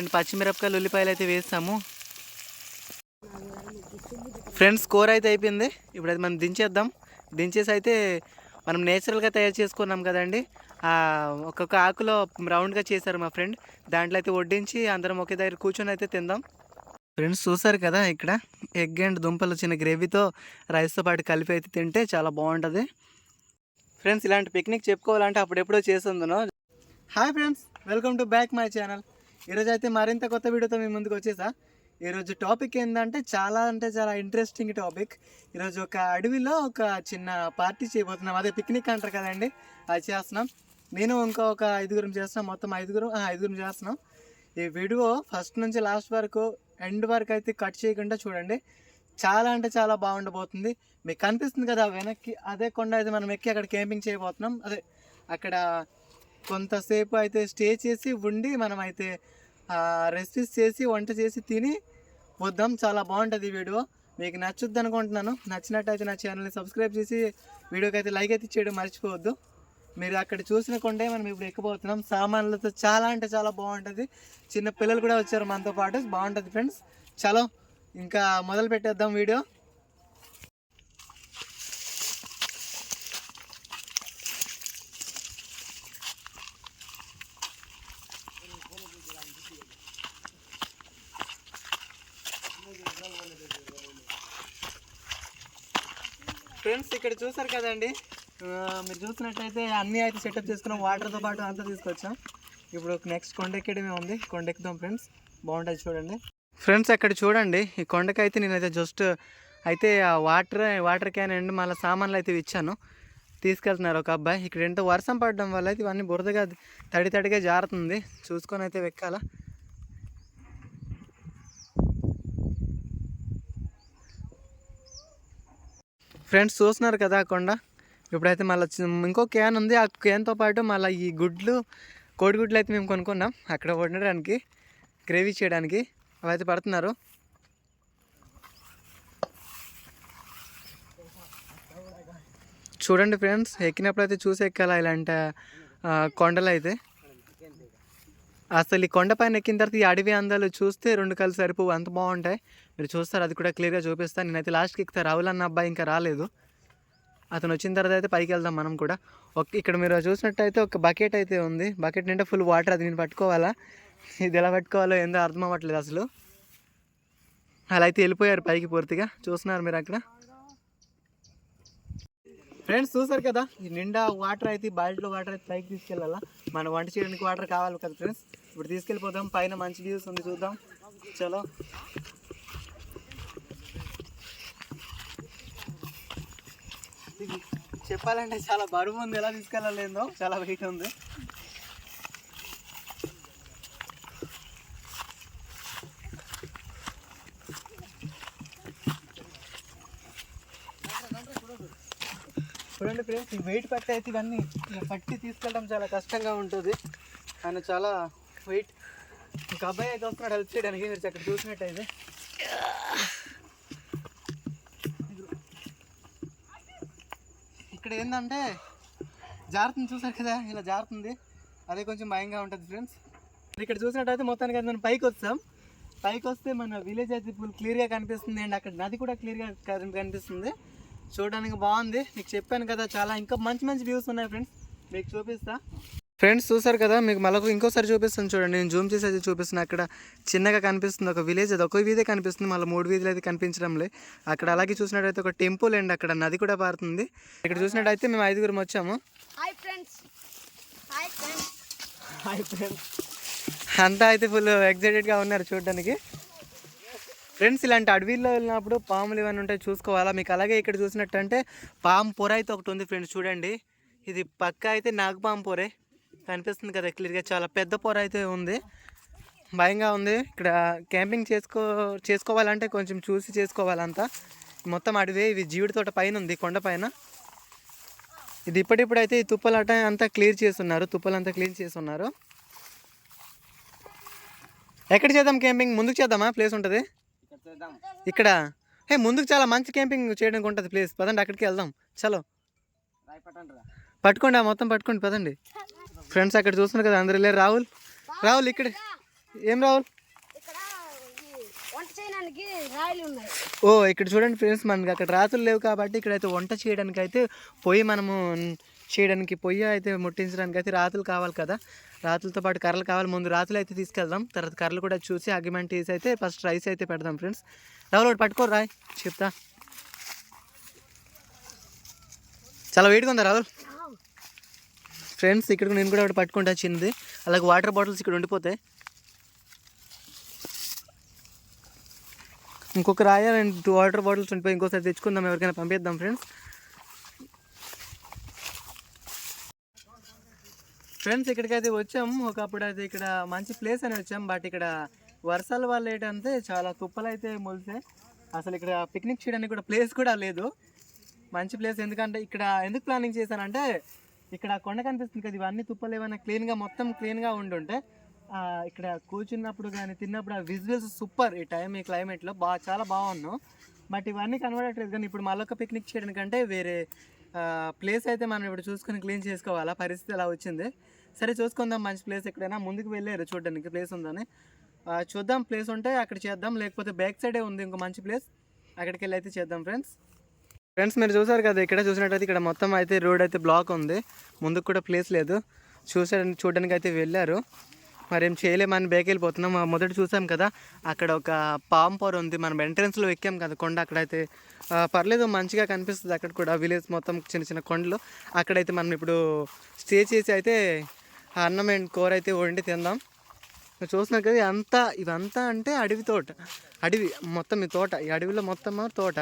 And పచ్చిమిరపకాయలు ఉల్లిపాయలు అయితే వేస్తాము. ఫ్రెండ్స్ కూర అయితే అయిపోయింది. ఇప్పుడు అది మనం దించేద్దాం. దించేసి అయితే మనం నేచురల్గా తయారు చేసుకున్నాం కదండి. ఒక్కొక్క ఆకులో రౌండ్గా చేశారు మా ఫ్రెండ్. దాంట్లో అయితే వడ్డించి అందరం ఒకే దగ్గర కూర్చొని అయితే తిందాం. ఫ్రెండ్స్ చూసారు కదా ఇక్కడ? ఎగ్ అండ్ దుంపలు చిన్న గ్రేవీతో రైస్తో పాటు కలిపి అయితే తింటే చాలా బాగుంటుంది. ఫ్రెండ్స్ ఇలాంటి పిక్నిక్ చెప్పుకోవాలంటే అప్పుడెప్పుడో చేస్తుందనో hi friends welcome to back my channel ఈరోజు అయితే మరింత కొత్త వీడియోతో మీ ముందుకు వచ్చేసా. ఈరోజు టాపిక్ ఏంటంటే చాలా అంటే చాలా ఇంట్రెస్టింగ్ టాపిక్ ఈరోజు ఒక అడవిలో ఒక చిన్న పార్టీ చేయబోతున్నాం. అదే పిక్నిక్ అంటారు కదండి. అది చేస్తున్నాం. నేను ఇంకా ఒక ఐదుగురం చేస్తున్నాం. మొత్తం ఐదుగురం ఐదుగురం చేస్తున్నాం. ఈ వీడియో ఫస్ట్ నుంచి లాస్ట్ వరకు ఎండ్ వరకు అయితే కట్ చేయకుండా చూడండి. చాలా అంటే చాలా బాగుండబోతుంది. మీకు కనిపిస్తుంది కదా వెనక్కి అదే కొండ అయితే మనం ఎక్కి అక్కడ క్యాంపింగ్ చేయబోతున్నాం. అదే అక్కడ కొంతసేపు అయితే స్టే చేసి ఉండి మనం అయితే రెసిపీస్ చేసి వంట చేసి తిని వద్దాం. చాలా బాగుంటుంది ఈ వీడియో. మీకు నచ్చుద్ది అనుకుంటున్నాను. నచ్చినట్టయితే నా ఛానల్ని సబ్స్క్రైబ్ చేసి వీడియోకి అయితే లైక్ అయితే చేయడం మర్చిపోవద్దు. మీరు అక్కడ చూసిన కొండే మనం ఇప్పుడు ఎక్కిపోతున్నాం. సామాన్లతో చాలా అంటే చాలా బాగుంటుంది. చిన్న పిల్లలు కూడా వచ్చారు మనతో పాటు. బాగుంటుంది ఫ్రెండ్స్. చలో ఇంకా మొదలు పెట్టేద్దాం వీడియో. ఫ్రెండ్స్ ఇక్కడ చూసారు కదండి? మీరు చూసినట్టయితే అన్నీ అయితే సెటప్ చేసుకున్నాం. వాటర్తో పాటు అంతా తీసుకొచ్చాం. ఇప్పుడు నెక్స్ట్ కొండెక్కడమే ఉంది. కొండెక్కుదాం ఫ్రెండ్స్. బాగుంటుంది చూడండి. ఫ్రెండ్స్ అక్కడ చూడండి. ఈ కొండకైతే నేనైతే జస్ట్ అయితే ఆ వాటర్ వాటర్ క్యాన్ అండ్ మళ్ళీ సామాన్లు అయితే ఇచ్చాను. తీసుకెళ్తున్నారు ఒక అబ్బాయి. ఇక్కడ ఏంటో వర్షం పడడం వల్ల అయితే ఇవన్నీ బురదగా తడి తడిగా జారుతుంది. చూసుకొని అయితే వెక్కాలా. ఫ్రెండ్స్ చూస్తున్నారు కదా కొండ. ఇప్పుడైతే మళ్ళీ ఇంకో క్యాన్ ఉంది. ఆ క్యాన్తో పాటు మళ్ళీ ఈ గుడ్లు కోడిగుడ్లు అయితే మేము కొనుక్కున్నాం. అక్కడ వండడానికి గ్రేవీ చేయడానికి. అవి అయితే పడుతున్నారు. చూడండి ఫ్రెండ్స్ ఎక్కినప్పుడు అయితే చూసి ఎక్కాలా ఇలాంటి కొండలు అయితే అసలు ఈ కొండపైన ఎక్కిన తర్వాత ఈ అడవి అందాలు చూస్తే రెండు కళ్ళు సరిపోవు. అంత బాగుంటాయి. మీరు చూస్తారు అది కూడా క్లియర్గా చూపిస్తాను. నేనైతే లాస్ట్కి ఎక్కుతా. రాహుల్ అన్న అబ్బాయి ఇంకా రాలేదు. అతను వచ్చిన తర్వాత అయితే పైకి వెళ్దాం మనం కూడా. ఒక ఇక్కడ మీరు చూసినట్టయితే ఒక బకెట్ అయితే ఉంది. బకెట్ నిండా ఫుల్ వాటర్ అది నేను పట్టుకోవాలా? ఇది ఎలా పట్టుకోవాలో ఏందో అర్థం అవ్వట్లేదు అసలు. అలా అయితే వెళ్ళిపోయారు పైకి పూర్తిగా. చూస్తున్నారు మీరు అక్కడ? ఫ్రెండ్స్ చూసారు కదా? ఈ నిండా వాటర్ అయితే బాల్టీలో వాటర్ అయితే పైకి తీసుకెళ్ళాలా? మన వంట చేయడానికి వాటర్ కావాలి కదా ఫ్రెండ్స్ ఇప్పుడు తీసుకెళ్ళిపోదాం పైన మంచి వ్యూస్ ఉంది చూద్దాం. చలో. చెప్పాలంటే చాలా బరువు ఉంది ఎలా తీసుకెళ్ళలేదో చాలా వెయిట్ ఉంది. చూడండి ఫ్రెండ్స్ ఈ వెయిట్ పట్టి అయితే ఇవన్నీ పట్టి తీసుకెళ్ళడం చాలా కష్టంగా ఉంటుంది. ఆయన చాలా వెయిట్ ఇంకా అబ్బాయి అయితే వస్తున్నాడు హెల్ప్ చేయడానికి. మీరు అక్కడ చూసినట్టయితే. ఇక్కడ ఏంటంటే జారుతుంది చూసారు కదా? ఇలా జారుతుంది. అదే కొంచెం భయంగా ఉంటుంది ఫ్రెండ్స్. ఇక్కడ చూసినట్టయితే మొత్తానికి మనం పైకి వస్తాం. పైకి వస్తే మన విలేజ్ అయితే ఇప్పుడు క్లియర్గా కనిపిస్తుంది అండ్. అక్కడ నది కూడా క్లియర్గా కనిపిస్తుంది. చూడడానికి బాగుంది. మీకు చెప్పాను కదా చాలా ఇంకా మంచి మంచి వ్యూస్ ఉన్నాయి ఫ్రెండ్స్ మీకు చూపిస్తా. ఫ్రెండ్స్ చూసారు కదా? మీకు మళ్ళీ ఇంకోసారి చూపిస్తాను చూడండి. నేను జూమ్ చేసి అయితే చూపిస్తున్నాను అక్కడ చిన్నగా కనిపిస్తుంది ఒక విలేజ్ అది ఒక వీధే కనిపిస్తుంది. మళ్ళీ మూడు వీధులు అయితే కనిపించడంలే. అక్కడ అలాగే చూసినట్టయితే ఒక టెంపుల్ అండ్ అక్కడ నది కూడా పారుతుంది. ఇక్కడ చూసినట్టయితే మేము ఐదుగురం వచ్చాము. Hi friends hi friends hi friends అంతా అయితే ఫుల్ ఎగ్జైటెడ్గా ఉన్నారు చూడడానికి. ఫ్రెండ్స్ ఇలాంటి అడవిలో వెళ్ళినప్పుడు పాములు ఇవన్నీ ఉంటాయి చూసుకోవాలా? మీకు అలాగే ఇక్కడ చూసినట్టంటే పాము పొర అయితే ఒకటి ఉంది ఫ్రెండ్స్ చూడండి. ఇది పక్క అయితే నాగపాము పొరే. కనిపిస్తుంది కదా క్లియర్గా చాలా పెద్ద పొర అయితే ఉంది. భయంగా ఉంది. ఇక్కడ క్యాంపింగ్ చేసుకో చేసుకోవాలంటే కొంచెం చూసి చేసుకోవాలంతా. మొత్తం అడవి ఇవి జీవిడి తోట పైన ఉంది కొండ పైన. ఇది ఇప్పటిప్పుడు అయితే ఈ తుప్పలట అంతా క్లియర్ చేస్తున్నారు తుప్పలంతా క్లీన్ చేస్తున్నారు. ఎక్కడ చేద్దాం క్యాంపింగ్ ముందుకు చేద్దామా? ప్లేస్ ఉంటుంది? ఇక్కడ? హే ముందుకు చాలా మంచి క్యాంపింగ్ చేయడానికి ఉంటుంది ప్లేస్ పదండి అక్కడికి వెళ్దాం. చలో. పట్టుకోండి ఆ మొత్తం పట్టుకోండి పదండి. ఫ్రెండ్స్ అక్కడ చూస్తున్నారు కదా అందరు వెళ్ళారు రాహుల్. రాహుల్ ఇక్కడ. ఏం రాహుల్? ఇక్కడ ఈ వంట చేయడానికి రాయలు ఉన్నాయి. ఓ ఇక్కడ చూడండి ఫ్రెండ్స్ మనకి అక్కడ రాతులు లేవు కాబట్టి ఇక్కడైతే వంట చేయడానికి అయితే పొయ్యి మనము చేయడానికి పొయ్యి అయితే ముట్టించడానికి అయితే రాతులు కావాలి కదా. రాతులతో పాటు కర్రలు కావాలి. ముందు రాతులు అయితే తీసుకెళ్దాం. తర్వాత కర్రలు కూడా చూసి అగ్రిమెంట్ వేసి అయితే ఫస్ట్ రైస్ అయితే పెడదాం ఫ్రెండ్స్. రాహుల్ ఒకటి పట్టుకో రాయ్ చెప్తా. చాలా వెయిట్గా ఉందా రాహుల్? ఫ్రెండ్స్ ఇక్కడ నేను కూడా ఒకటి పట్టుకుంటా చిన్నది అలాగే వాటర్ బాటిల్స్ ఇక్కడ ఉండిపోతాయి. ఇంకొక రాయ టూ వాటర్ బాటిల్స్ ఉండిపోయి ఇంకోసారి తెచ్చుకుందాం. ఎవరికైనా పంపిద్దాం ఫ్రెండ్స్. ఫ్రెండ్స్ ఇక్కడికైతే వచ్చాం. ఒకప్పుడు అయితే ఇక్కడ మంచి ప్లేస్ అని వచ్చాం. బట్ ఇక్కడ వర్షాల వల్ల ఏంటంటే చాలా కుప్పలు అయితే మొలిసాయి. అసలు ఇక్కడ పిక్నిక్ చేయడానికి కూడా ప్లేస్ కూడా లేదు. మంచి ప్లేస్ ఎందుకంటే ఇక్కడ ఎందుకు ప్లానింగ్ చేశానంటే ఇక్కడ కొండ కనిపిస్తుంది కదా ఇవన్నీ తుప్పలు ఏమైనా క్లీన్గా మొత్తం క్లీన్గా ఉండుంటే ఇక్కడ కూర్చున్నప్పుడు కానీ తిన్నప్పుడు ఆ విజువల్స్ సూపర్ ఈ టైం ఈ క్లైమేట్లో. బాగా చాలా బాగున్నాం. బట్ ఇవన్నీ కనబడట్లేదు కానీ ఇప్పుడు మళ్ళొక పిక్నిక్ చేయడానికంటే వేరే ప్లేస్ అయితే మనం ఇప్పుడు చూసుకొని క్లీన్ చేసుకోవాలా? పరిస్థితి అలా వచ్చింది. సరే చూసుకుందాం మంచి ప్లేస్ ఎక్కడైనా. ముందుకు వెళ్ళారు చూడడానికి ప్లేస్ ఉందని. చూద్దాం ప్లేస్ ఉంటే అక్కడ చేద్దాం. లేకపోతే బ్యాక్ సైడే ఉంది ఇంకో మంచి ప్లేస్ అక్కడికి వెళ్ళి అయితే చేద్దాం ఫ్రెండ్స్ ఫ్రెండ్స్ మీరు చూసారు కదా ఇక్కడ చూసినట్టయితే ఇక్కడ మొత్తం అయితే రోడ్ అయితే బ్లాక్ ఉంది. ముందుకు కూడా ప్లేస్ లేదు. చూసా చూడడానికి అయితే వెళ్ళారు. మరి ఏం చేయలేమని బ్యాక్ వెళ్ళిపోతున్నాం. మొదట చూసాం కదా అక్కడ ఒక పామ్ పొర ఉంది. మనం ఎంట్రెన్స్లో ఎక్కాం కదా కొండ అక్కడైతే. పర్లేదు మంచిగా కనిపిస్తుంది అక్కడ కూడా. విలేజ్ మొత్తం చిన్న చిన్న కొండలు. అక్కడైతే మనం ఇప్పుడు స్టే చేసి అయితే అన్నం అండ్ కూర అయితే వండి తిందాం. మీరు చూస్తున్నారు కదా అంతా ఇదంతా అంటే అడవి తోట. అడవి మొత్తం ఈ తోట ఈ అడవిలో మొత్తం తోట.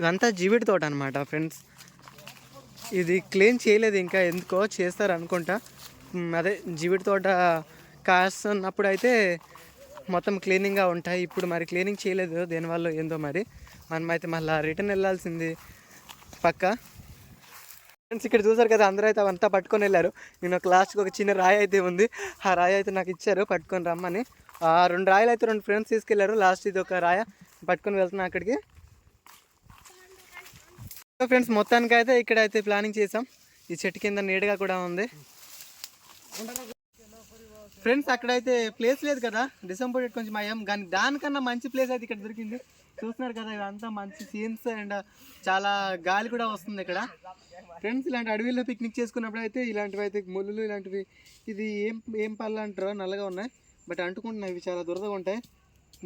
ఇదంతా జీవిడి తోట అనమాట ఫ్రెండ్స్. ఇది క్లీన్ చేయలేదు ఇంకా ఎందుకో చేస్తారు అనుకుంటా. అదే జీవిడి తోట కాస్తున్నప్పుడు అయితే మొత్తం క్లీనింగ్గా ఉంటాయి. ఇప్పుడు మరి క్లీనింగ్ చేయలేదు దేనివల్ల ఏందో మరి. మనం అయితే మళ్ళీ రిటర్న్ వెళ్ళాల్సింది. పక్క? ఫ్రెండ్స్ ఇక్కడ చూసారు కదా అందరూ అయితే అవంతా పట్టుకొని వెళ్ళారు. నేను ఒక లాస్ట్కి ఒక చిన్న రాయి అయితే ఉంది. ఆ రాయి అయితే నాకు ఇచ్చారు పట్టుకొని రమ్మని. ఆ రెండు రాయలు అయితే రెండు ఫ్రెండ్స్ తీసుకెళ్ళారు. లాస్ట్ ఇది ఒక రాయ. పట్టుకొని వెళ్తున్నా అక్కడికి. ఫ్రెండ్స్ మొత్తానికి అయితే ఇక్కడ అయితే ప్లానింగ్ చేసాం. ఈ చెట్టు కింద నీడగా కూడా ఉంది. ఫ్రెండ్స్ అక్కడైతే ప్లేస్ లేదు కదా. డిసెంబర్ కొంచెం అయ్యాం. కానీ దానికన్నా మంచి ప్లేస్ అయితే ఇక్కడ దొరికింది. చూస్తున్నారు కదా ఇదంతా మంచి సీన్స్ అండ్ చాలా గాలి కూడా వస్తుంది ఇక్కడ. ఫ్రెండ్స్ ఇలాంటి అడవిలో పిక్నిక్ చేసుకున్నప్పుడు అయితే ఇలాంటివి అయితే ముళ్ళు ఇలాంటివి ఇది ఏం ఏం పళ్ళు అంటారో నల్లగా ఉన్నాయి. బట్ అంటుకుంటున్నాయి ఇవి చాలా దురదగా ఉంటాయి.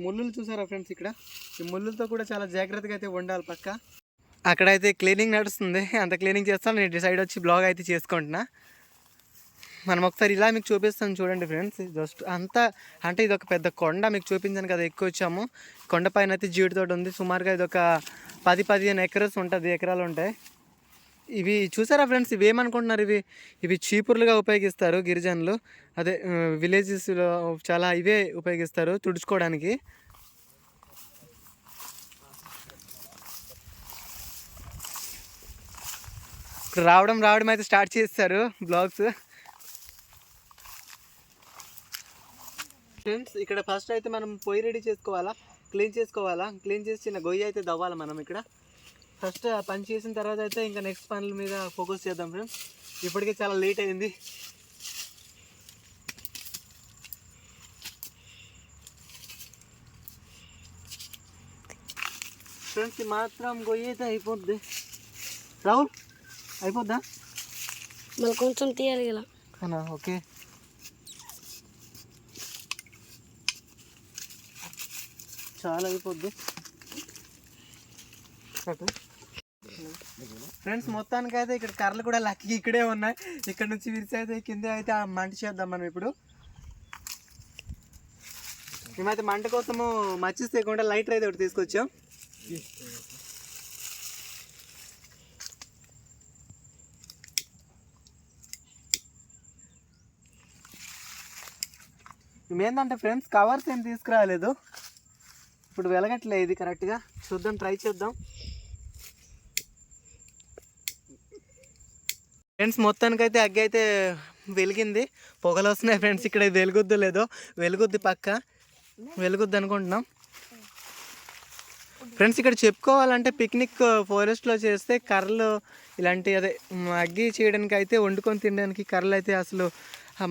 ముళ్ళులు చూసారా ఫ్రెండ్స్ ఇక్కడ? ఈ ముళ్ళులతో కూడా చాలా జాగ్రత్తగా అయితే ఉండాలి పక్క. అక్కడైతే క్లీనింగ్ నడుస్తుంది. అంత క్లీనింగ్ చేస్తాను. నేను సైడ్ వచ్చి బ్లాగ్ అయితే చేసుకుంటున్నా. మనం ఒకసారి ఇలా మీకు చూపిస్తాం చూడండి ఫ్రెండ్స్. జస్ట్ అంతా అంటే ఇది ఒక పెద్ద కొండ మీకు చూపించాను కదా ఎక్కువ వచ్చాము. కొండ పైన అయితే జీడితోటి ఉంది. సుమారుగా ఇది ఒక పది పదిహేను ఎకరస్ ఉంటుంది ఎకరాలు ఉంటాయి ఇవి చూసారా ఫ్రెండ్స్ ఇవి ఏమనుకుంటున్నారు ఇవి? ఇవి చీపుర్లుగా ఉపయోగిస్తారు గిరిజనులు. అదే విలేజెస్లో చాలా ఇవే ఉపయోగిస్తారు తుడుచుకోవడానికి. రావడం రావడం అయితే స్టార్ట్ చేస్తారు బ్లాగ్స్. ఫ్రెండ్స్ ఇక్కడ ఫస్ట్ అయితే మనం పొయ్యి రెడీ చేసుకోవాలా? క్లీన్ చేసుకోవాలా? క్లీన్ చేసి చిన్న గొయ్యి అయితే దవ్వాలి మనం ఇక్కడ? ఫస్ట్ పని చేసిన తర్వాత అయితే ఇంకా నెక్స్ట్ పనుల మీద ఫోకస్ చేద్దాం ఫ్రెండ్స్. ఇప్పటికే చాలా లేట్ అయింది. ఫ్రెండ్స్ మాత్రం గొయ్యి అయితే అయిపోద్ది. రాహుల్ అయిపోద్దా? మళ్ళీ కొంచెం తీయాలి ఇలా. ఓకే. చాలా అయిపోద్ది ఫ్రెండ్స్ మొత్తానికి అయితే ఇక్కడ కర్రలు కూడా లక్కీ ఇక్కడే ఉన్నాయి. ఇక్కడ నుంచి విరిచి అయితే కింద అయితే ఆ మంట చేద్దాం మనం ఇప్పుడు. మేమైతే మంట కోసము మచ్చిస్ తేకుండా లైటర్ అయితే ఒకటి తీసుకొచ్చాం. మేమేందంటే ఫ్రెండ్స్ కవర్స్ ఏం తీసుకురాలేదు. ఇప్పుడు వెలగట్లే ఇది కరెక్ట్గా చూద్దాం ట్రై చేద్దాం. ఫ్రెండ్స్ మొత్తానికైతే అగ్గి అయితే వెలిగింది. పొగలు వస్తున్నాయి ఫ్రెండ్స్ ఇక్కడ ఇది వెలుగుద్దు లేదో. వెలుగుద్ది పక్క. వెలుగుద్ది అనుకుంటున్నాం. ఫ్రెండ్స్ ఇక్కడ చెప్పుకోవాలంటే పిక్నిక్ ఫారెస్ట్లో చేస్తే కర్రలు ఇలాంటి అదే అగ్గి చేయడానికి అయితే వండుకొని తినడానికి కర్రలు అయితే అసలు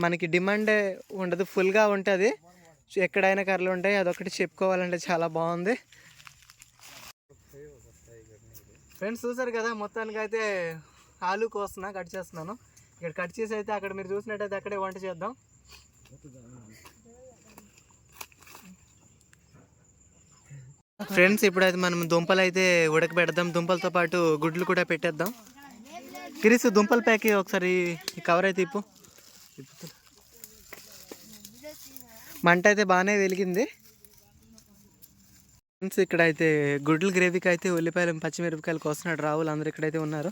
మనకి డిమాండే ఉండదు. ఫుల్గా ఉంటుంది. ఎక్కడైనా కర్రలు ఉంటాయి అదొకటి చెప్పుకోవాలంటే చాలా బాగుంది. ఫ్రెండ్స్ చూసారు కదా మొత్తానికి అయితే ఆలు కోస్తున్నా కట్ చేస్తున్నాను. ఇక్కడ కట్ చేసి అయితే అక్కడ మీరు చూసినట్టయితే అక్కడే వంట చేద్దాం. ఫ్రెండ్స్ ఇప్పుడైతే మనం దుంపలు అయితే ఉడకబెడదాం. దుంపలతో పాటు గుడ్లు కూడా పెట్టేద్దాం. కిరీస్ దుంపల ప్యాక్ ఒకసారి ఈ కవర్ అయితే ఇప్పు. మంట అయితే బాగానే వెలిగింది. ఫ్రెండ్స్ ఇక్కడ అయితే గుడ్లు గ్రేవీకి అయితే ఉల్లిపాయలు పచ్చిమిరపకాయలు కోస్తున్నాడు రావులు అందరూ ఇక్కడైతే ఉన్నారు.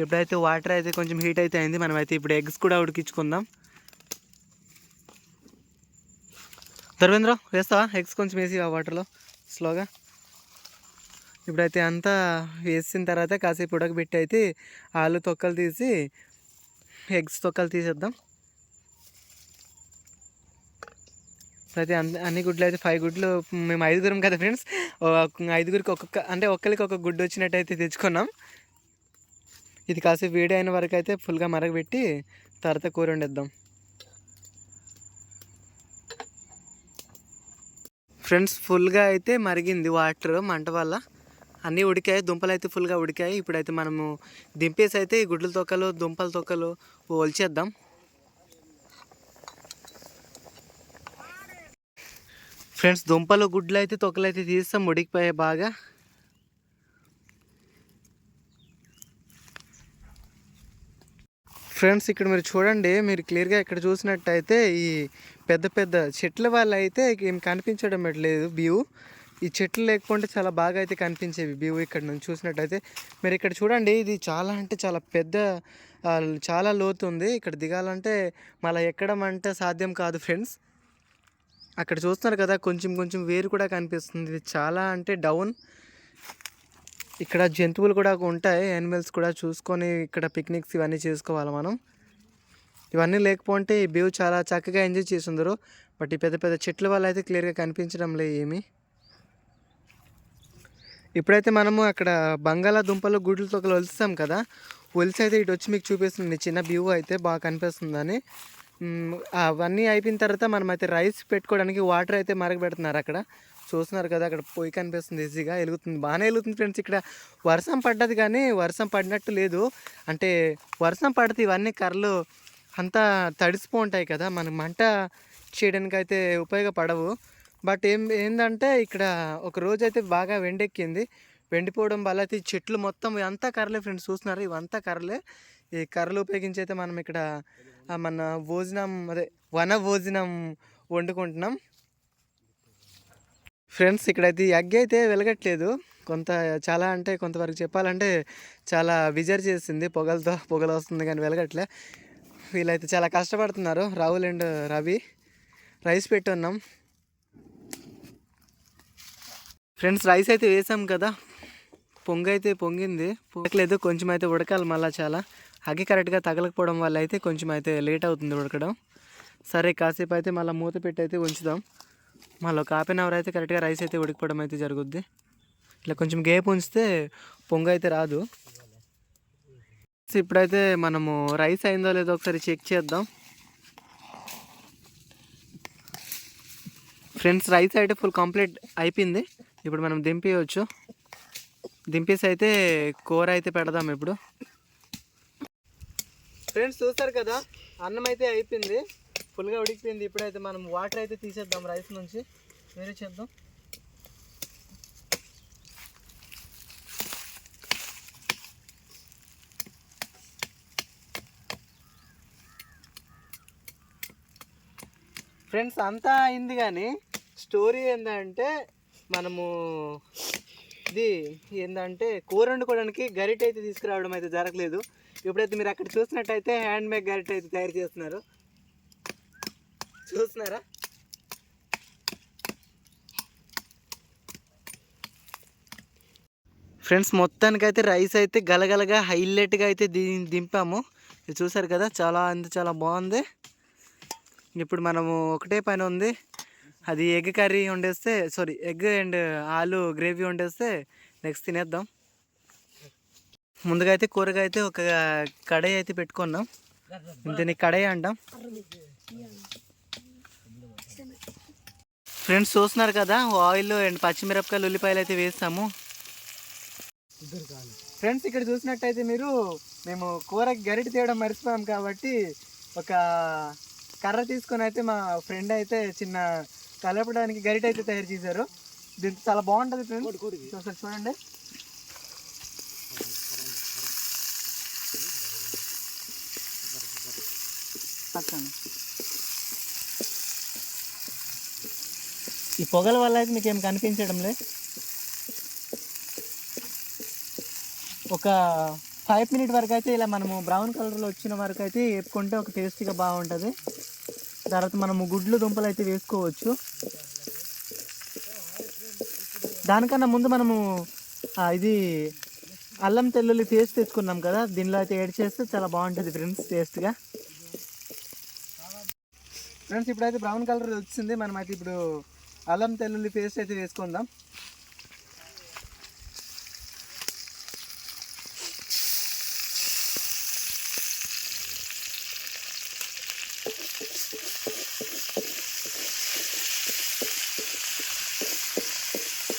ఇప్పుడైతే వాటర్ అయితే కొంచెం హీట్ అయితే అయింది. మనం అయితే ఇప్పుడు ఎగ్స్ కూడా ఉడికించుకుందాం. ధర్మేంద్ర వేస్తావా? ఎగ్స్ కొంచెం వేసి ఆ వాటర్లో స్లోగా ఇప్పుడైతే అంతా వేసిన తర్వాత కాసేపు ఉడకబెట్టి అయితే ఆలు తొక్కలు తీసి ఎగ్స్ తొక్కలు తీసేద్దాం. అయితే అన్ని అన్ని గుడ్లు అయితే ఫైవ్ గుడ్లు. మేము ఐదుగురం కదా ఫ్రెండ్స్. ఐదుగురికి ఒక్కొక్క అంటే ఒక్కరికి ఒక గుడ్డు వచ్చినట్టు అయితే తెచ్చుకున్నాం. ఇది కాసేపు వేడి అయిన వరకు అయితే ఫుల్గా మరగబెట్టి తర్వాత కూర వండేద్దాం. ఫ్రెండ్స్ ఫుల్గా అయితే మరిగింది వాటర్ మంట వల్ల. అన్నీ ఉడికాయి దుంపలు అయితే ఫుల్గా ఉడికాయి. ఇప్పుడైతే మనము దింపేసి అయితే ఈ గుడ్ల తొక్కలు దుంపల తొక్కలు ఒలిచేద్దాం. ఫ్రెండ్స్ దుంపలు గుడ్లు అయితే తొక్కలు అయితే తీస్తాం ముడికిపోయే బాగా. ఫ్రెండ్స్ ఇక్కడ మీరు చూడండి మీరు క్లియర్గా ఇక్కడ చూసినట్టయితే ఈ పెద్ద పెద్ద చెట్ల వల్ల అయితే ఏం కనిపించడం లేదు వ్యూ. ఈ చెట్లు లేకుంటే చాలా బాగా అయితే కనిపించేవి వ్యూ ఇక్కడ నుంచి చూసినట్టయితే. మీరు ఇక్కడ చూడండి ఇది చాలా అంటే చాలా పెద్ద చాలా లోతు ఉంది. ఇక్కడ దిగాలంటే మళ్ళీ ఎక్కడం అంటే సాధ్యం కాదు ఫ్రెండ్స్. అక్కడ చూస్తున్నారు కదా కొంచెం కొంచెం వేరు కూడా కనిపిస్తుంది. ఇది చాలా అంటే డౌన్. ఇక్కడ జంతువులు కూడా ఉంటాయి యానిమల్స్ కూడా చూసుకొని ఇక్కడ పిక్నిక్స్ ఇవన్నీ చేసుకోవాలి మనం. ఇవన్నీ లేకపోతే ఈ వ్యూ చాలా చక్కగా ఎంజాయ్ చేసిందరు. బట్ ఈ పెద్ద పెద్ద చెట్ల వల్ల అయితే క్లియర్గా కనిపించడం లేదు ఏమీ. ఇప్పుడైతే మనము అక్కడ బంగాళాదుంపలు గుడ్లతో ఒకరు ఒలుస్తాం కదా. ఒలిసి అయితే ఇటు వచ్చి మీకు చూపిస్తుంది. చిన్న వ్యూ అయితే బాగా కనిపిస్తుందని. అవన్నీ అయిపోయిన తర్వాత మనం అయితే రైస్ పెట్టుకోవడానికి వాటర్ అయితే మరగబెడుతున్నారు అక్కడ. చూస్తున్నారు కదా అక్కడ పొయ్యి కనిపిస్తుంది ఈజీగా వెలుగుతుంది బాగానే వెలుగుతుంది ఫ్రెండ్స్ ఇక్కడ. వర్షం పడ్డది కానీ వర్షం పడినట్టు లేదు. అంటే వర్షం పడితే ఇవన్నీ కర్రలు అంతా తడిసిపో ఉంటాయి కదా మన మంట చేయడానికి అయితే ఉపయోగపడవు. బట్ ఏం ఏంటంటే ఇక్కడ ఒక రోజు అయితే బాగా వెండెక్కింది. వెండిపోవడం వల్ల అయితే ఈ చెట్లు మొత్తం అంతా కర్రలే ఫ్రెండ్స్ చూస్తున్నారు? ఇవంతా కర్రలే. ఈ కర్రలు ఉపయోగించి అయితే మనం ఇక్కడ మన భోజనం అదే వన భోజనం వండుకుంటున్నాం. ఫ్రెండ్స్ ఇక్కడైతే ఈ అగ్గి అయితే వెలగట్లేదు. కొంత చాలా అంటే కొంతవరకు చెప్పాలంటే చాలా విజర్ చేసింది. పొగలతో పొగలు వస్తుంది కానీ వెలగట్లే. వీళ్ళైతే చాలా కష్టపడుతున్నారు. రాహుల్ అండ్ రవి. రైస్ పెట్టున్నాం. ఫ్రెండ్స్ రైస్ అయితే వేసాం కదా. పొంగ అయితే పొంగింది. పొంగలేదు కొంచెం అయితే ఉడకాలి మళ్ళీ చాలా. అగ్గి కరెక్ట్గా తగలకపోవడం వల్ల అయితే కొంచెం అయితే లేట్ అవుతుంది ఉడకడం. సరే కాసేపు అయితే మళ్ళీ మూత పెట్టి అయితే ఉంచుదాం. మళ్ళీ ఒక హాఫ్ అన్ అవర్ అయితే కరెక్ట్గా రైస్ అయితే ఉడికిపోవడం అయితే జరుగుద్ది. ఇట్లా కొంచెం గేప్ ఉంచితే పొంగ అయితే రాదు. ఇప్పుడైతే మనము రైస్ అయిందో లేదో ఒకసారి చెక్ చేద్దాం. ఫ్రెండ్స్ రైస్ అయితే ఫుల్ కంప్లీట్ అయిపోయింది. ఇప్పుడు మనం దింపేయచ్చు. దింపేసి అయితే కూర అయితే పెడదాం ఇప్పుడు. ఫ్రెండ్స్ చూస్తారు కదా అన్నం అయితే అయిపోయింది. ఫుల్గా ఉడికిపోయింది. ఇప్పుడైతే మనం వాటర్ అయితే తీసేద్దాం రైస్ నుంచి. వేరే చేద్దాం. ఫ్రెండ్స్ అంతా అయింది కానీ స్టోరీ ఏంటంటే మనము ఇది ఏంటంటే కూర వండుకోవడానికి గరిట అయితే తీసుకురావడం అయితే జరగలేదు. ఇప్పుడైతే మీరు అక్కడ చూసినట్టయితే హ్యాండ్ మేడ్ గరిటె అయితే తయారు చేస్తున్నారు. చూస్తున్నారా? ఫ్రెండ్స్ మొత్తానికైతే రైస్ అయితే గలగలగా హైలైట్గా అయితే ది దింపాము. ఇది చూసారు కదా చాలా అంత చాలా బాగుంది. ఇప్పుడు మనము ఒకటే పని ఉంది. అది egg curry వండేస్తే sorry egg and aloo gravy వండేస్తే next తినేద్దాం. ముందుగా అయితే కూరగా అయితే ఒక కడాయి అయితే పెట్టుకున్నాం దీన్ని కడాయి అంటాం. ఫ్రెండ్స్ చూస్తున్నారు కదా ఆయిల్ అండ్ పచ్చిమిరపకాయలు ఉల్లిపాయలు అయితే వేస్తాము. ఫ్రెండ్స్ ఇక్కడ చూసినట్టయితే మీరు మేము కూరకి గరిట తీయడం మర్చిపోయాం కాబట్టి ఒక కర్ర తీసుకొని అయితే మా ఫ్రెండ్ అయితే చిన్న కలపడానికి గరిట అయితే తయారు చేశారు. దీంతో చాలా బాగుంటుంది ఫ్రెండ్స్. ఒకసారి చూడండి. పక్కన. ఈ పొగల వల్ల అయితే మీకు ఏం కనిపించడం లే. ఒక ఫైవ్ మినిట్ వరకు అయితే ఇలా మనము బ్రౌన్ కలర్లో వచ్చిన వరకు అయితే వేపుకుంటే ఒక టేస్టీగా బాగుంటుంది. తర్వాత మనము గుడ్లు దుంపలు అయితే వేసుకోవచ్చు. దానికన్నా ముందు మనము ఇది అల్లం తెల్లుల్లి పేస్ట్ తెచ్చుకున్నాం కదా దీనిలో అయితే యాడ్ చేస్తే చాలా బాగుంటుంది ఫ్రెండ్స్ టేస్ట్గా ఫ్రెండ్స్ ఇప్పుడైతే బ్రౌన్ కలర్ వచ్చింది. మనం అయితే ఇప్పుడు అల్లం తెల్లుల్లి పేస్ట్ అయితే వేసుకుందాం.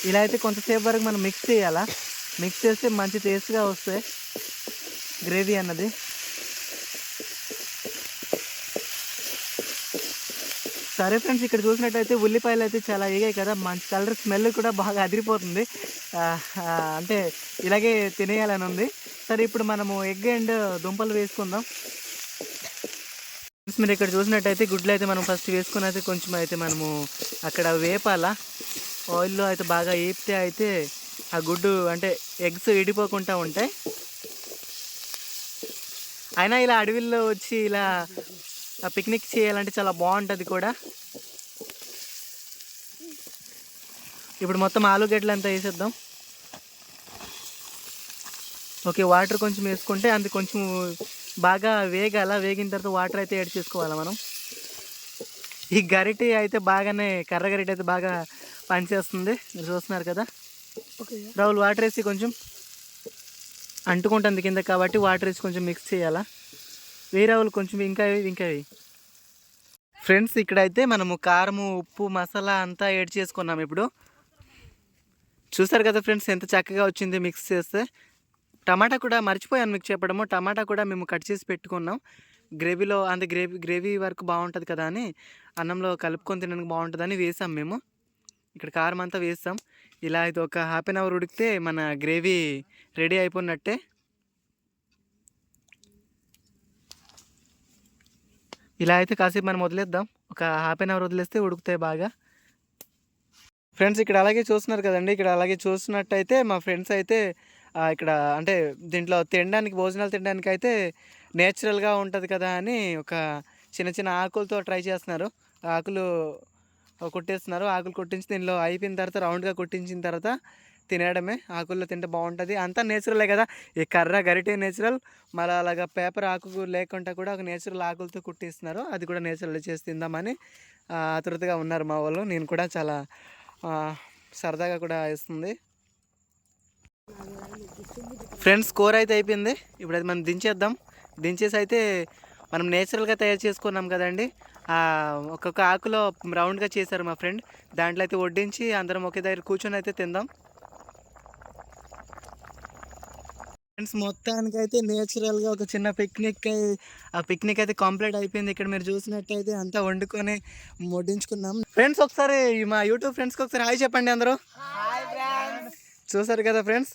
ఇలా అయితే కొంతసేపు వరకు మనం మిక్స్ చేయాలా? మిక్స్ చేస్తే మంచి టేస్ట్గా వస్తాయి గ్రేవీ అన్నది. సరే ఫ్రెండ్స్ ఇక్కడ చూసినట్టయితే ఉల్లిపాయలు అయితే చాలా ఎగాయి కదా. మంచి కలర్ స్మెల్ కూడా బాగా అదిరిపోతుంది. అంటే ఇలాగే తినేయాలని ఉంది. సరే ఇప్పుడు మనము ఎగ్ అండ్ దుంపలు వేసుకుందాం. మీరు ఇక్కడ చూసినట్టయితే గుడ్లు అయితే మనం ఫస్ట్ వేసుకుని అయితే కొంచెం అయితే మనము అక్కడ వేపాల. ఆయిల్లో అయితే బాగా వేపితే అయితే ఆ గుడ్డు అంటే ఎగ్స్ ఇడిపోకుండా ఉంటాయి. అయినా ఇలా అడవిల్లో వచ్చి ఇలా పిక్నిక్ చేయాలంటే చాలా బాగుంటుంది కూడా. ఇప్పుడు మొత్తం ఆలుగడ్డలు అంతా వేసేద్దాం. ఓకే వాటర్ కొంచెం వేసుకుంటే అది కొంచెం బాగా వేగాల వేగిన తర్వాత వాటర్ అయితే యాడ్ చేసుకోవాలా మనం. ఈ గరిటె అయితే బాగానే కర్ర గరిటె అయితే బాగా పనిచేస్తుంది. మీరు చూస్తున్నారు కదా? ఓకే. రావులు వాటర్ వేసి కొంచెం అంటుకుంటుంది కింద కాబట్టి వాటర్ వేసి కొంచెం మిక్స్ చేయాలా? వేరే రావులు కొంచెం ఇంకా ఇంకా ఫ్రెండ్స్ ఇక్కడైతే మనము కారము ఉప్పు మసాలా అంతా యాడ్ చేసుకున్నాం ఇప్పుడు. చూసారు కదా ఫ్రెండ్స్ ఎంత చక్కగా వచ్చింది మిక్స్ చేస్తే. టమాటా కూడా మర్చిపోయాను మీకు చెప్పడము. టమాటా కూడా మేము కట్ చేసి పెట్టుకున్నాం. గ్రేవీలో అంటే గ్రేవీ గ్రేవీ వరకు బాగుంటుంది కదా అని అన్నంలో కలుపుకొని తినడానికి బాగుంటుందని వేసాం మేము. ఇక్కడ కారం అంతా వేస్తాం. ఇలా ఇది ఒక హాఫ్ అన్ అవర్ ఉడికితే మన గ్రేవీ రెడీ అయిపోయినట్టే. ఇలా అయితే కాసేపు మనం వదిలేద్దాం. ఒక హాఫ్ అన్ అవర్ వదిలేస్తే ఉడుకుతాయి బాగా. ఫ్రెండ్స్ ఇక్కడ అలాగే చూస్తున్నారు కదండి. ఇక్కడ అలాగే చూస్తున్నట్టయితే మా ఫ్రెండ్స్ అయితే ఇక్కడ అంటే దీంట్లో తినడానికి భోజనాలు తినడానికి అయితే నేచురల్గా ఉంటుంది కదా అని ఒక చిన్న చిన్న ఆకులతో ట్రై చేస్తున్నారు. ఆకులు కొట్టేస్తున్నారు. ఆకులు కొట్టించి దీనిలో అయిపోయిన తర్వాత రౌండ్గా కొట్టించిన తర్వాత తినేయడమే ఆకుల్లో తింటే బాగుంటుంది. అంతా నేచురలే కదా. ఈ కర్ర గరిటే నేచురల్ మళ్ళీ అలాగా పేపర్ ఆకు లేకుండా కూడా ఒక నేచురల్ ఆకులతో కుట్టిస్తున్నారు. అది కూడా నేచురల్ చేసి తిందామని ఆతృతగా ఉన్నారు మా వాళ్ళు. నేను కూడా చాలా సరదాగా కూడా ఇస్తుంది. ఫ్రెండ్స్ కూర అయితే అయిపోయింది. ఇప్పుడు అది మనం దించేద్దాం. దించేసి అయితే మనం నేచురల్గా తయారు చేసుకున్నాం కదండి. ఒక్కొక్క ఆకులో రౌండ్గా చేశారు మా ఫ్రెండ్. దాంట్లో అయితే వడ్డించి అందరం ఒకే దగ్గర కూర్చొని అయితే తిందాం. ఫ్రెండ్స్ మొత్తానికి అయితే నేచురల్గా ఒక చిన్న పిక్నిక్ ఆ పిక్నిక్ అయితే కంప్లీట్ అయిపోయింది. ఇక్కడ మీరు చూసినట్టయితే అంతా వండుకొని వడ్డించుకున్నాం ఫ్రెండ్స్ ఒకసారి మా యూట్యూబ్ ఫ్రెండ్స్కి ఒకసారి హాయ్ చెప్పండి అందరూ. చూసారు కదా ఫ్రెండ్స్?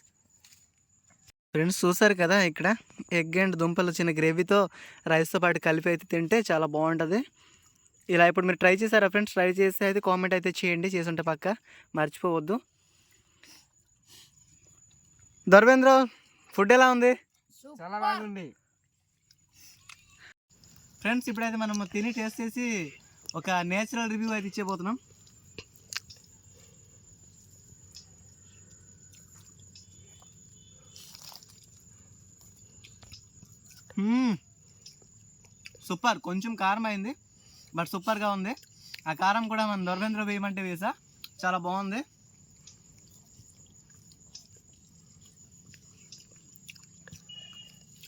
ఫ్రెండ్స్ చూసారు కదా ఇక్కడ? ఎగ్ అండ్ దుంపలు చిన్న గ్రేవీతో రైస్తో పాటు కలిపి అయితే తింటే చాలా బాగుంటుంది. ఇలా ఇప్పుడు మీరు ట్రై చేశారా ఫ్రెండ్స్? ట్రై చేసి అయితే కామెంట్ అయితే చేయండి. చేసుంటే పక్క మర్చిపోవద్దు. ధర్మేంద్ర! ఫుడ్ ఎలా ఉంది? చాలా బాగుంది. ఫ్రెండ్స్ ఇప్పుడైతే మనం తిని టేస్ట్ చేసి ఒక నేచురల్ రివ్యూ అయితే ఇచ్చేపోతున్నాం సూపర్. కొంచెం కారం అయింది బట్ సూపర్గా ఉంది. ఆ కారం కూడా మన దొరవేంద్ర వేయమంటే వేసా. చాలా బాగుంది.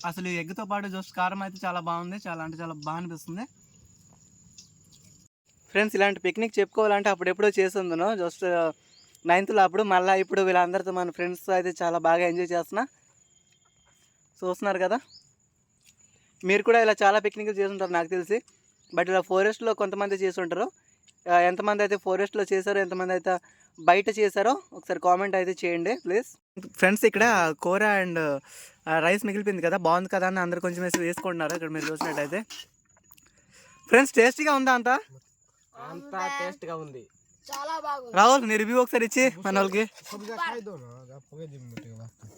అసలు ఈ ఎగ్తో పాటు జస్ట్ కారం అయితే చాలా బాగుంది. చాలా అంటే చాలా బాగా అనిపిస్తుంది. ఫ్రెండ్స్ ఇలాంటి పిక్నిక్ చెప్పుకోవాలంటే అప్పుడు ఎప్పుడో జస్ట్ నైన్త్లో అప్పుడు మళ్ళీ ఇప్పుడు వీళ్ళందరితో మన ఫ్రెండ్స్ అయితే చాలా బాగా ఎంజాయ్ చేస్తున్నా. చూస్తున్నారు కదా? మీరు కూడా ఇలా చాలా పిక్నిక్లు చేస్తుంటారు నాకు తెలిసి. బట్ ఇలా ఫారెస్ట్లో కొంతమంది చేస్తుంటారు ఎంతమంది అయితే ఫారెస్ట్లో చేశారో ఎంతమంది అయితే బయట చేశారో ఒకసారి కామెంట్ అయితే చేయండి ప్లీజ్. ఫ్రెండ్స్ ఇక్కడ కూర అండ్ రైస్ మిగిలిపోయింది కదా బాగుంది కదా అని అందరు కొంచెం వేసి వేసుకుంటున్నారు ఇక్కడ మీరు చూసినట్టయితే. ఫ్రెండ్స్ టేస్టీగా ఉందా అంతా? అంతా టేస్ట్గా ఉంది. చాలా బాగుంది. రాహుల్ నీ రివ్యూ ఒకసారి ఇచ్చి మన వాళ్ళకి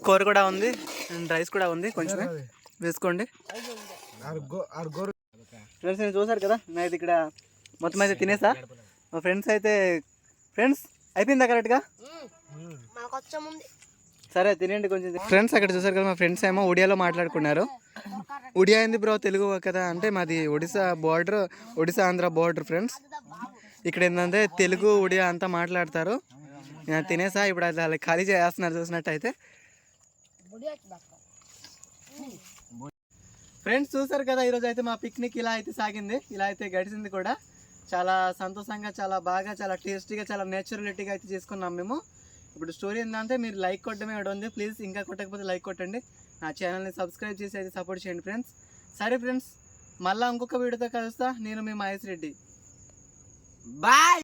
కూర కూడా ఉంది అండ్ రైస్ కూడా ఉంది కొంచెమే వేసుకోండి. ఫ్రెండ్స్ నేను చూసారు కదా నేను ఇక్కడ మొత్తం అయితే తినేసా? మా ఫ్రెండ్స్ అయితే ఫ్రెండ్స్ అయిపోయిందా కరెక్ట్గా? సరే తినండి కొంచెం. ఫ్రెండ్స్ అక్కడ చూసారు కదా మా ఫ్రెండ్స్ ఏమో ఒడియాలో మాట్లాడుకున్నారు. ఒడియా ఏంది బ్రో తెలుగు కదా అంటే మాది Odisha border Odisha Andhra border friends. ఇక్కడ ఏంటంటే తెలుగు ఒడియా అంతా మాట్లాడతారు. నేను తినేసా ఇప్పుడు అది అలా ఖాళీ చేస్తున్నారు చూసినట్టయితే. ఫ్రెండ్స్ చూసారు కదా ఈరోజు అయితే మా పిక్నిక్ ఇలా అయితే సాగింది. ఇలా అయితే గడిచింది కూడా. చాలా సంతోషంగా చాలా బాగా చాలా టేస్టీగా చాలా నేచురలిటీగా అయితే చేసుకున్నాం మేము. ఇప్పుడు స్టోరీ ఏంటంటే మీరు లైక్ కొట్టడమే ఉంది. ప్లీజ్ ఇంకా కొట్టకపోతే లైక్ కొట్టండి. నా ఛానల్ని సబ్స్క్రైబ్ చేసి అయితే సపోర్ట్ చేయండి ఫ్రెండ్స్ సరే ఫ్రెండ్స్ మళ్ళీ ఇంకొక వీడియోతో కలుస్తా. నేను మీ మహేష్ రెడ్డి. బాయ్